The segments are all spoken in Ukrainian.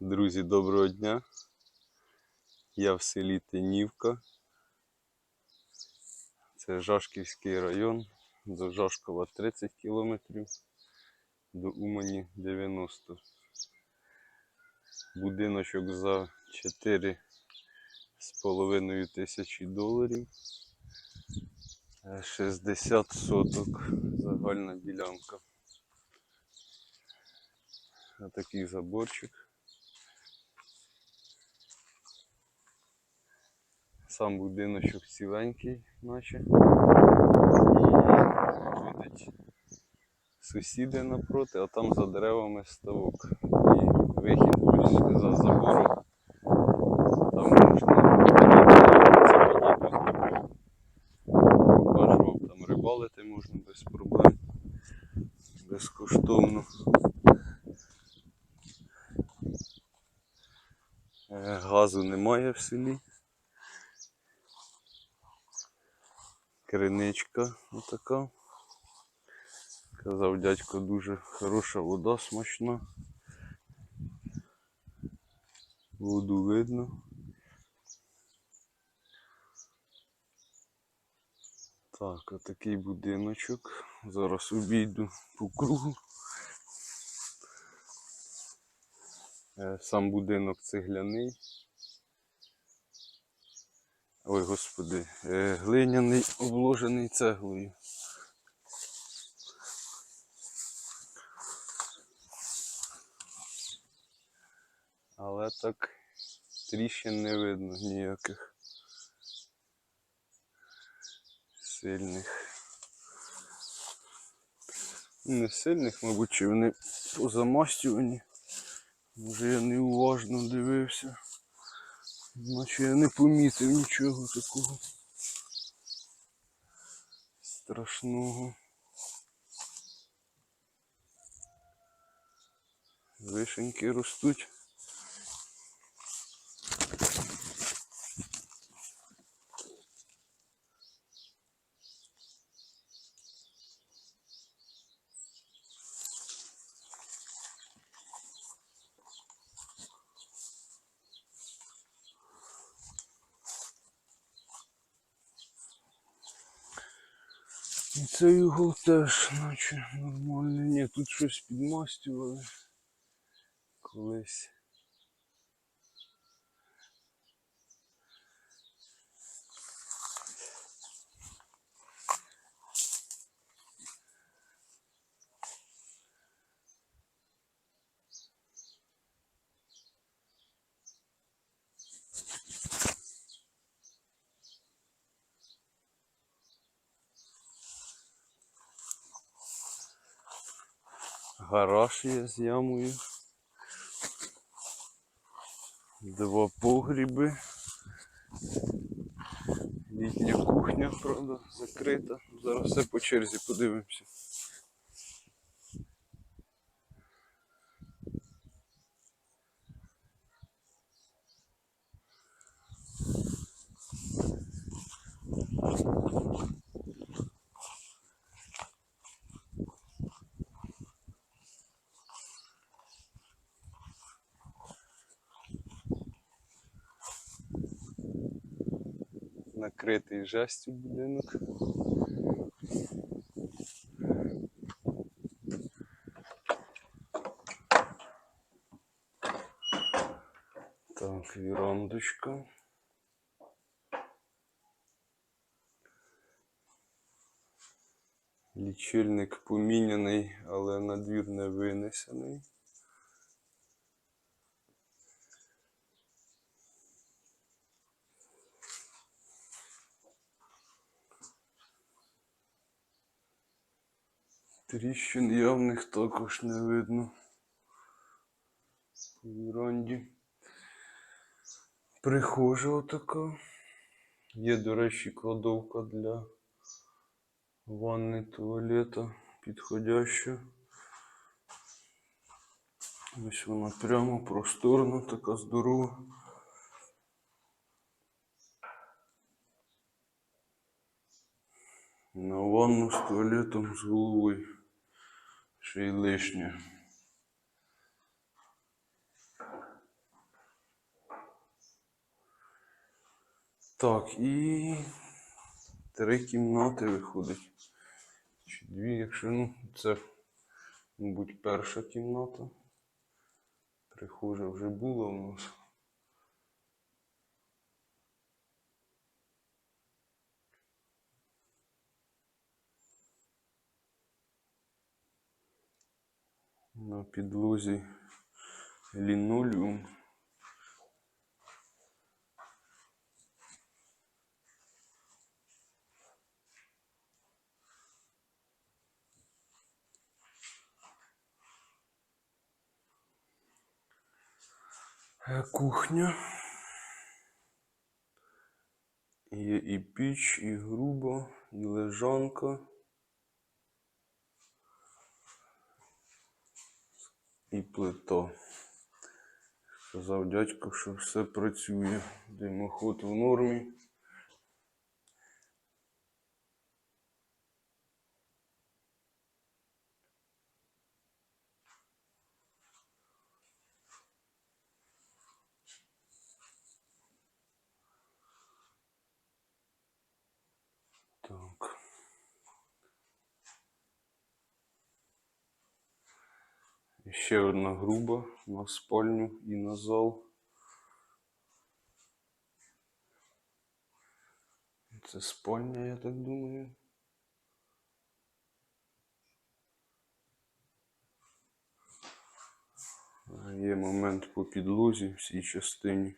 Друзі, доброго дня. Я в селі Тинівка. Це Жашківський район. До Жашкова 30 кілометрів, до Умані 90. Будиночок за 4 з половиною тисячі доларів. Е, 60 соток загальна ділянка. Отакий заборчик. Сам будиночок ціленький, наче. І видать сусіди напроти, а там за деревами ставок. І вихід ось за забором. Там можна вам, там рибалити можна без проблем. Безкоштовно. Е, Газу немає в селі. Криничка отака. Казав дядько, дуже хороша вода, смачна. Воду видно. Так, отакий будиночок. Зараз обійду по кругу. Е, Сам будинок цегляний. Ой, господи, е, глиняний, обложений цеглою. Але так тріщин не видно ніяких сильних. Не сильних, мабуть, чи вони позамастювані. Може я неуважно дивився. Наче я не помітив нічого такого страшного. Вишеньки ростуть. І цей угол теж, наче нормальний. Ні, тут щось підмастювали колись. Гараж є з ямою. Два погріби. Літня кухня, правда, закрита. Зараз все по черзі подивимося. Накритий жестю будинок. Так, вірандочка. Лічильник поміняний, але на двір не винесений. Тріщин явних також не видно. По віранді. Прихожа отака. Є, до речі, кладовка для ванни туалета підходяща. Ось вона прямо просторна, така здорова. На ванну з туалетом з головою. Ще й лишнє. Так, і три кімнати виходить. Чи дві, якщо ну, це, мабуть, перша кімната. Прихожа вже була у нас. На підлозі лінолеум. Е, Кухня. Є і піч, і груба, і лежанка. І плита. Сказав дядько, що все працює. Димоход в нормі. Так. І Ще одна груба на спальню і на зал. Це спальня, я так думаю. Є момент по підлозі в цій частині.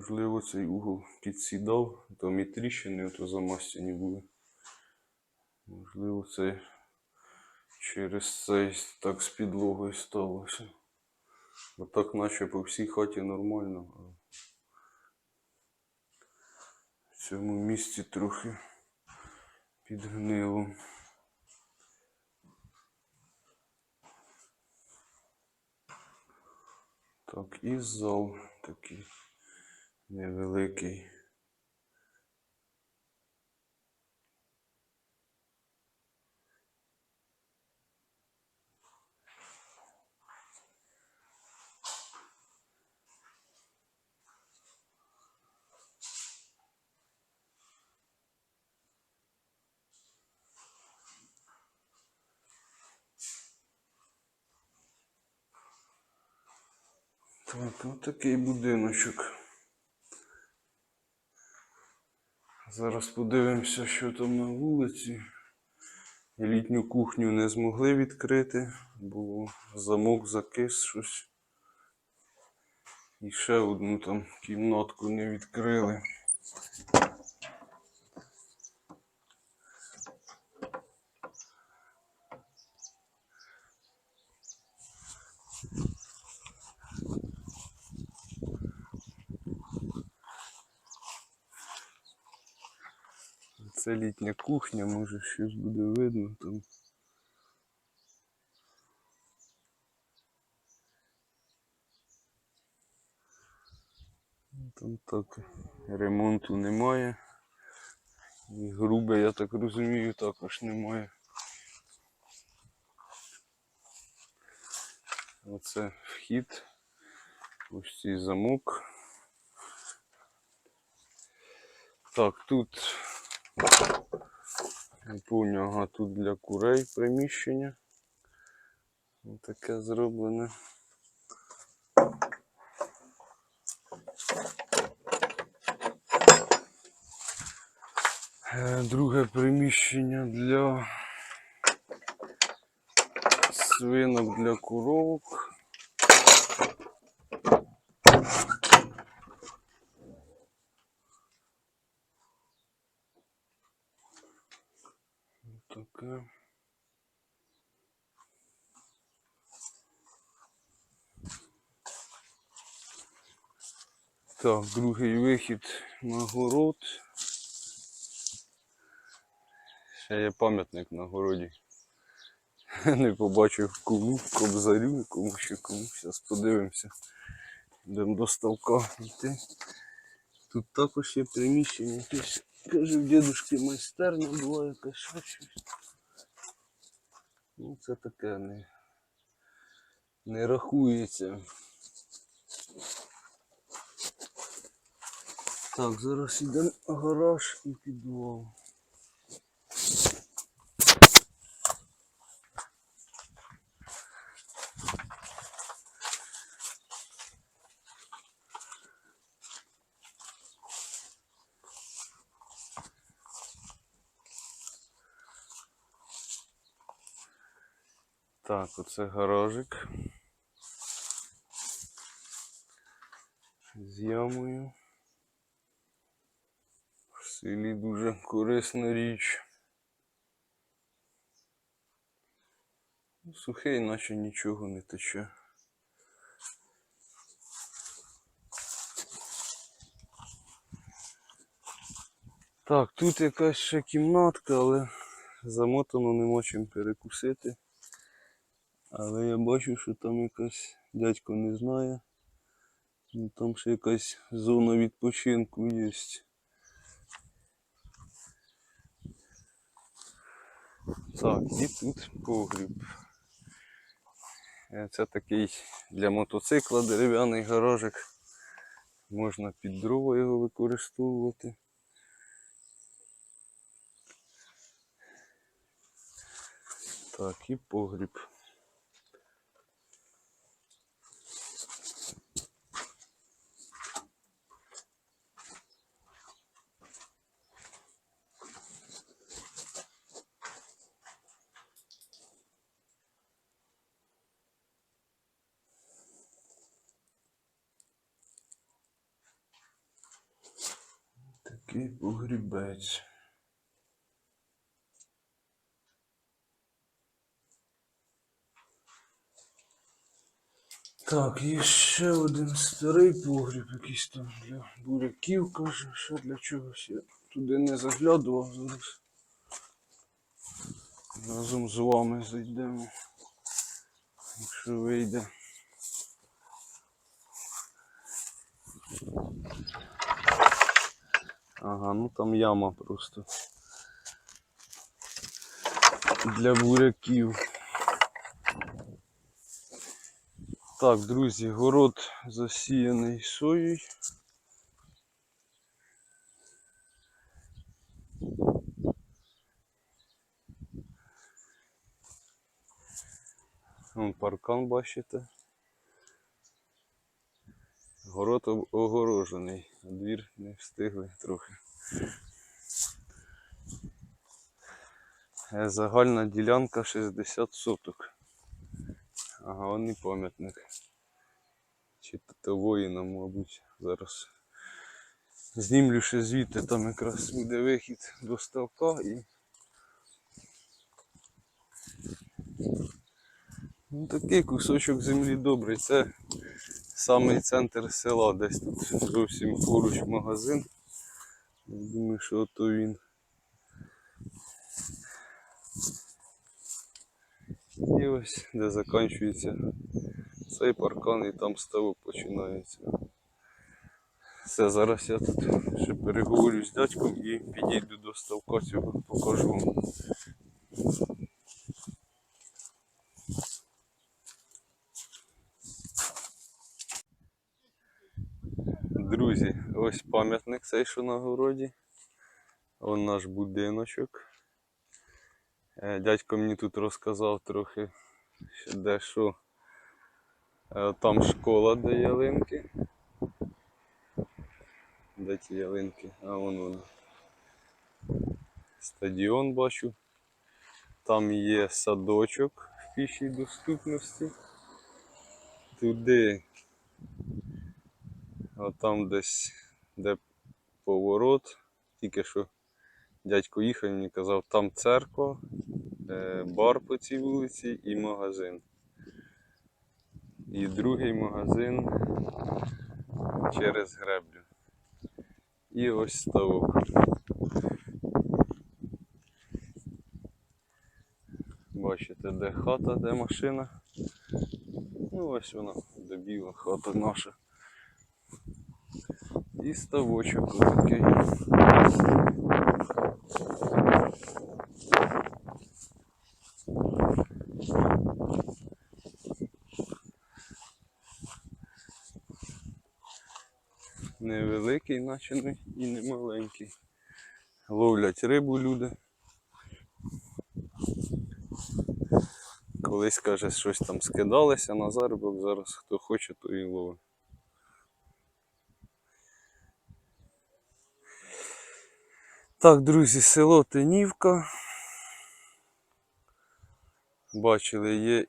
Можливо, цей угол підсідав, там і тріщини ото замастяні були. Можливо, це через цей так з підлогою сталося. А так наче по всій хаті нормально. В цьому місці трохи підгнило. Так, і зал такий невеликий. Так, ось такий будиночок. Зараз подивимося, що там на вулиці. Літню кухню не змогли відкрити, бо замок закис щось. І ще одну там кімнатку не відкрили. Це літня кухня, може щось буде видно там. Там так ремонту немає. І грубе, я так розумію, також немає. Оце вхід. Ось цей замок. Так, тут не помню, ага, тут для курей приміщення. Ось таке зроблене. Е, Друге приміщення для свинок для коровок. Таке. Так, другий вихід на город. Ще є пам'ятник на городі. Не побачив кому, кобзарю, кому ще кому. Зараз подивимося. Йдемо до ставка йти. Тут також є приміщення якесь. Каже, в дідушки майстерня була якась щось. Ну, це таке не, не рахується. Так, зараз йдемо гараж і підвал. Так, оце гаражик. З ямою. В селі дуже корисна річ. Сухий, наче нічого не тече. Так, тут якась ще кімнатка, але замотано нема чим перекусити. Але я бачу, що там якась дядько не знає. Ну, Там ще якась зона відпочинку є. Так, і тут погріб. Е, Це такий для мотоцикла дерев'яний гаражик. Можна під дрова його використовувати. Так, і погріб. Такий погрібець. Так, є ще один старий погріб, якийсь там для буряків, каже, ще для чогось. Я туди не заглядував зараз. Разом з вами зайдемо. Якщо вийде. Ага, ну там яма просто. Для буряків. Так, друзі, город засіяний соєю. Паркан бачите. Город огорожений, а двір не встигли трохи. Е, Загальна ділянка 60 соток. Ага, он і пам'ятник. Чи то воїнам, мабуть, зараз. Знімлю ще звідти, там якраз буде вихід до ставка і. Ну, такий кусочок землі добрий. Це самий центр села, десь тут зовсім поруч магазин. Думаю, що ото він. І ось де закінчується цей паркан і там ставок починається. Все, зараз я тут ще переговорю з дядьком і підійду до ставка цього, покажу вам. Друзі, ось пам'ятник цей, що на городі. Вон наш будиночок. Е, Дядько мені тут розказав трохи ще дещо. Е, Там школа, де ялинки. Де ті ялинки? А вон вони. Стадіон бачу. Там є садочок в пішій доступності. Туди. А там десь де поворот. Тільки що дядько їхав, мені казав, там церква, е, бар по цій вулиці і магазин. І другий магазин через греблю. І ось ставок. Бачите, де хата, де машина. Ну ось вона, де біла хата наша і ставочок такий. Невеликий наче і не маленький. Ловлять рибу люди. Колись каже, щось там скидалося на заробок, зараз хто хоче, то і ловить. Так, друзі, село Тинівка. Бачили, є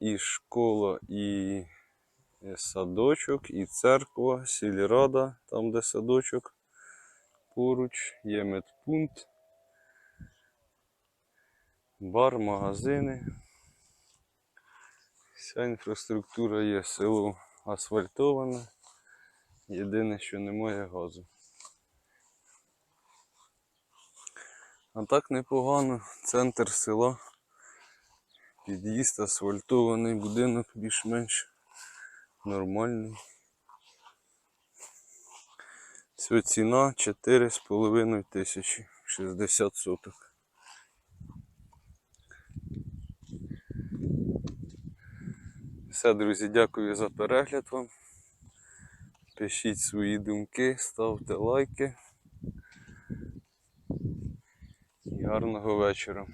і школа, і е, садочок, і церква, сільрада, там де садочок. Поруч є медпункт, бар, магазини. Вся інфраструктура є, село асфальтоване. Єдине, що немає газу. А так непогано. Центр села. Під'їзд асфальтований, будинок більш-менш нормальний. Все ціна 4,5 тисячі, 60 соток. Все, друзі, дякую за перегляд вам. Пишіть свої думки, ставте лайки. І гарного вечора.